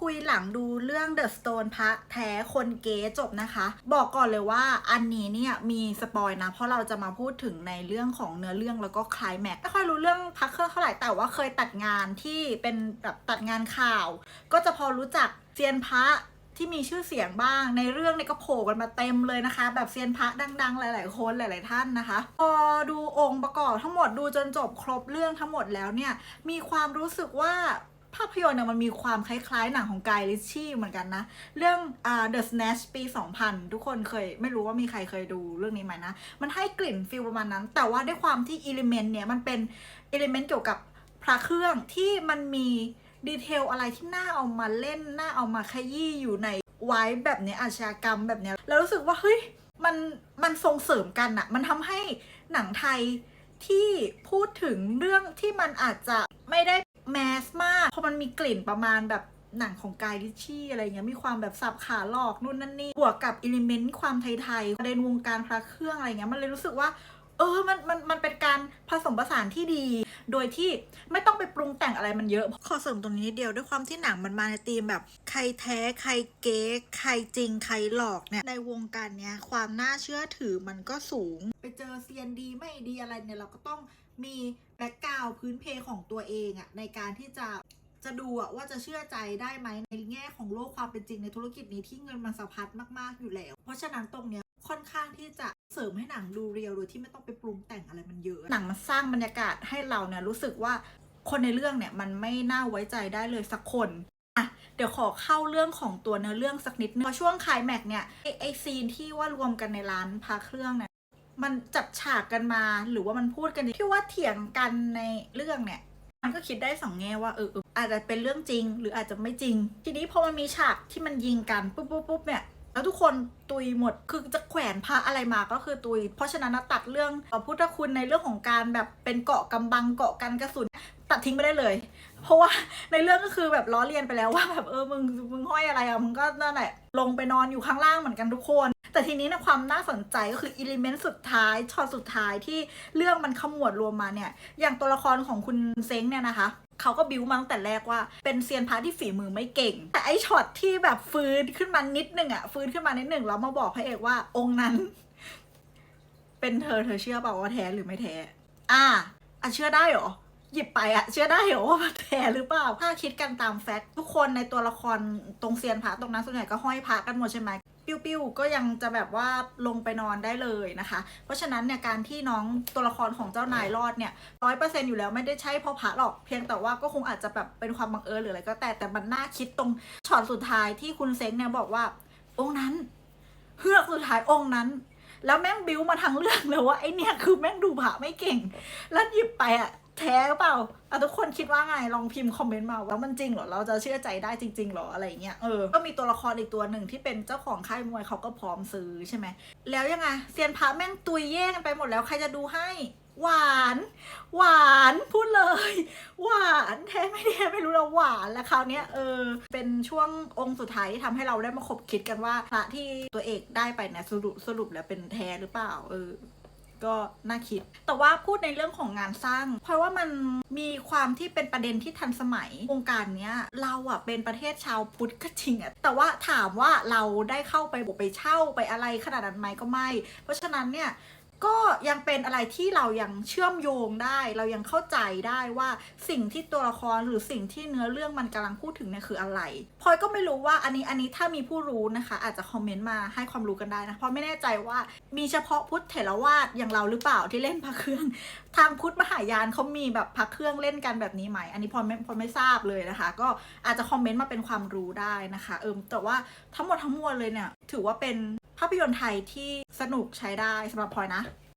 คุยหลังดูเรื่อง The Stone พระแท้คนเก๋จบนะคะ บอกก่อนเลยว่าอันนี้เนี่ยมีสปอยนะ เพราะเราจะมาพูดถึงในเรื่องของเนื้อเรื่องแล้วก็คลายแม็กไม่ค่อยรู้เรื่องพักเครื่องเท่าไหร่แต่ว่าเคยตัดงานที่เป็นแบบตัดงานข่าว ก็จะพอรู้จักเซียนพระที่มีชื่อเสียงบ้างในเรื่องเนี่ยก็โผล่กันมาเต็มเลยนะคะ แบบเซียนพระดัง ๆ หลาย ๆ คนหลาย ๆ ท่านนะคะ พอดูองค์ประกอบทั้งหมดดูจนจบครบเรื่องทั้งหมดแล้วเนี่ยมีความรู้สึกว่า ภาพยนตร์เนี่ยมันมีความคล้ายๆ หนังของกายลิชชี่เหมือนกันนะ เรื่องอ่า The Snatch ปี 2000 ทุกคนเคยไม่รู้ว่ามีใครเคยดูเรื่องนี้ไหมนะ มันให้กลิ่นฟิลประมาณนั้น แต่ว่าด้วยความที่อิเลเมนต์เนี่ยมันเป็นอิเลเมนต์เกี่ยวกับพระเครื่องที่มันมีดีเทลอะไรที่น่าเอามาเล่นน่าเอามาขยี้อยู่ในไว้แบบนี้อาชญากรรมแบบนี้แล้วรู้สึกว่าเฮ้ยมันมันส่งเสริมกันอะมันทำให้หนังไทยที่พูดถึงเรื่องที่มันอาจจะไม่ได้ แมสมากเพราะมันมีกลิ่นประมาณแบบหนังของกายลิชชี่อะไรเงี้ยมีความแบบสับขาหลอกนู่นนั่นนี่บวกกับอิเลเมนต์ความไทยๆประเด็นวงการพระเครื่องอะไรเงี้ยมันเลยรู้สึกว่าเออ มัน มัน มันเป็นการผสมผสานที่ดี โดยที่ไม่ต้องไปปรุงแต่งอะไรมันเยอะ ขอเสริมตรงนี้เดียวด้วยความที่หนังมันมาในธีมแบบ ใครแท้ ใครเก๊ใครจริง ใครหลอกเนี่ย ในวงการเนี้ย ความน่าเชื่อถือมันก็สูง เจอเซียนดีไม่ดีอะไรเนี่ยเราก็ต้องมีแบ็กกราวพื้นเพของตัวเองอะในการที่จะจะดูอะว่าจะเชื่อใจได้ไหมในแง่ของโลกความเป็นจริงในธุรกิจนี้ที่เงินมันสะพัดมากๆอยู่แล้ว เพราะฉะนั้นตรงเนี้ยค่อนข้างที่จะเสริมให้หนังดูเรียวโดยที่ไม่ต้องไปปรุงแต่งอะไรมันเยอะหนังมันสร้างบรรยากาศให้เราเนี่ยรู้สึกว่าคนในเรื่องเนี่ยมันไม่น่าไว้ใจได้เลยสักคนอะเดี๋ยวขอเข้าเรื่องของตัวเนื้อเรื่องสักนิดนึงพอช่วงคลายแม็กเนี่ยไอไอซีนที่ว่ารวมกันในร้านพาเครื่องเนี่ย มันจับฉากกันมาหรือว่ามันพูดกันที่ว่าเถียงกันในเรื่องเนี่ย มันก็คิดได้สองแง่ว่าเอออาจจะเป็นเรื่องจริง หรืออาจจะไม่จริง ทีนี้พอมันมีฉากที่มันยิงกันปุ๊บปุ๊บปุ๊บเนี่ยแล้วทุกคนตุยหมด คือจะแขวนพระอะไรมาก็คือตุย เพราะฉะนั้นตัดเรื่องเอ่อพุทธคุณในเรื่องของการแบบเป็นเกาะกำบังเกาะกันกระสุนตัดทิ้งไปได้เลย เพราะว่าในเรื่องก็คือแบบล้อเลียนไปแล้วว่าแบบเออมึงมึงห้อยอะไรอะมึงก็นั่นแหละลงไปนอนอยู่ข้างล่างเหมือนกันทุกคน แต่ทีนี้นะความน่าสนใจก็คืออิเลเมนต์สุดท้ายช็อตสุดท้ายที่เรื่องมันขมวดรวมมาเนี่ย อย่างตัวละครของคุณเซ้งเนี่ยนะคะเขาก็บิวมาตั้งแต่แรกว่าเป็นเซียนพระที่ฝีมือไม่เก่ง แต่ไอช็อตที่แบบฟื้นขึ้นมานิดนึงอะฟื้นขึ้นมานิดนึงแล้วมาบอกพระเอกว่าองค์นั้น เป็นเธอเธอเชื่อเปล่าว่าแท้หรือไม่แท้อ่าอะเชื่อได้เหรอหยิบไปอะเชื่อได้เหรอว่าแท้หรือเปล่าถ้าคิดกันตามแฟกต์ทุกคนในตัวละครตรงเซียนพระตรงนั้นส่วนใหญ่ก็ห้อยพระกันหมดใช่ไหม ปิ้วๆก็ยังจะแบบว่าลงไปนอนได้เลยนะคะ เพราะฉะนั้นเนี่ยการที่น้องตัวละครของเจ้านายรอดเนี่ยร้อยเปอร์เซ็นต์อยู่แล้วไม่ได้ใช่เพราะพระหรอกเพียงแต่ว่าก็คงอาจจะแบบเป็นความบังเอิญหรืออะไรก็แต่แต่มันน่าคิดตรงช็อตสุดท้ายที่คุณเซ้งเนี่ยบอกว่า องค์นั้นเฮือกสุดท้ายองค์นั้นแล้วแม่งบิ้วมาทั้งเรื่องเลยว่าไอเนี่ยคือแม่งดูพระไม่เก่ง แล้วหยิบไปอะ แท้หรือเปล่าอะทุกคนคิดว่าไงลองพิมพ์คอมเมนต์มาว่ามันจริงเหรอเราจะเชื่อใจได้จริงๆเหรออะไรเงี้ยเออก็มีตัวละครอีกตัวหนึ่งที่เป็นเจ้าของค่ายมวยเขาก็พร้อมซื้อใช่ไหมแล้วยังไงเซียนพระแม่งตุยเย่กันไปหมดแล้วใครจะดูให้หวาน หวานพูดเลย หวานแท้ไม่แท้ไม่รู้แล้วหวานแล้วคราวเนี้ยเออ เป็นช่วงองค์สุดท้ายที่ทำให้เราได้มาคบคิดกันว่าพระที่ตัวเอกได้ไปเนี่ยสรุปสรุปแล้วเป็นแท้หรือเปล่า เออ ก็น่าคิด แต่ว่าพูดในเรื่องของงานสร้าง เพราะว่ามันมีความที่เป็นประเด็นที่ทันสมัยวงการเนี้ยเราอะเป็นประเทศชาวพุทธก็จริงอะแต่ว่าถามว่าเราได้เข้าไปบุกไปเช่าไปอะไรขนาดนั้นไหมก็ไม่ เพราะฉะนั้นเนี่ย ก็ยังเป็นอะไรที่เรายังเชื่อมโยงได้ เรายังเข้าใจได้ว่าสิ่งที่ตัวละครหรือสิ่งที่เนื้อเรื่องมันกำลังพูดถึงเนี่ยคืออะไรพลอยก็ไม่รู้ว่าอันนี้อันนี้ถ้ามีผู้รู้นะคะ อาจจะคอมเมนต์มาให้ความรู้กันได้นะเพราะไม่แน่ใจว่ามีเฉพาะพุทธเถรวาทอย่างเราหรือเปล่าที่เล่นพระเครื่อง ทางพุทธมหายานเขามีแบบพระเครื่องเล่นกันแบบนี้ไหมอันนี้พลอยไม่พลอยไม่ทราบเลยนะคะ ก็อาจจะคอมเมนต์มาเป็นความรู้ได้นะคะ เออแต่ว่าทั้งหมดทั้งมวลเลยเนี่ยถือว่าเป็น ภาพยนตร์ไทยที่สนุกใช้ได้สำหรับพลอยนะ